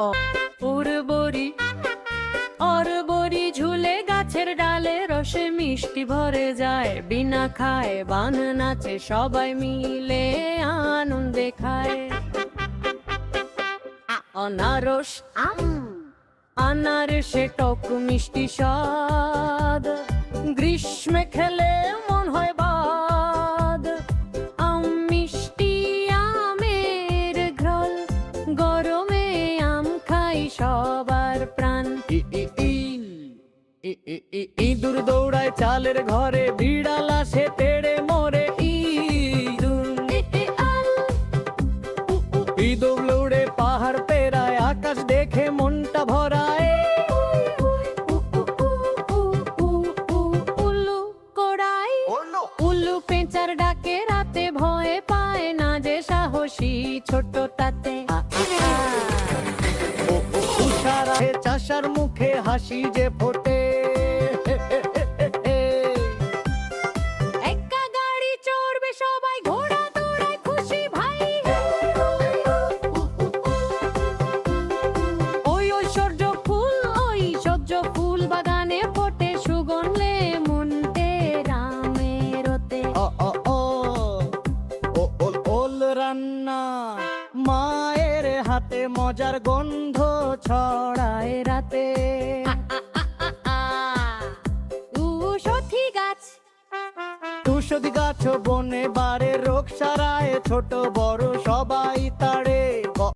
উর্বরি অরবরি ঝুলে গাছের ডালে রসে মিষ্টি ভরে যায়। বিনা খায়, বান নাচে, সবাই মিলে আনন্দে খায়। অনারস আম আনারসে টক মিষ্টি স্বাদ। গ্রীষ্মে খেলে মন হয় বাদ। আম মিষ্টি, আমের ঘ্রল, গরমে খাই সবার প্রাণ ইঁদুর দৌড়ায় চালের ঘরে বিড়াল আসে তেড়ে মরে ইঁদুর লৌড়ে পাহাড় পেরায় আকাশ দেখে মনটা ভরায় উল্লু পেঁচার ডাকে চাষার মুখে হাসি যে ফোটে। ফুল বাগানে সুগন্ধে মনতে ও ও ওল ওল রান্না মায়ের হাতে মজার গন্ধ ছড়ায় উষধি গাছ। বনে বারে রোগ সারায় ছোট বড় সবাই তাড়ে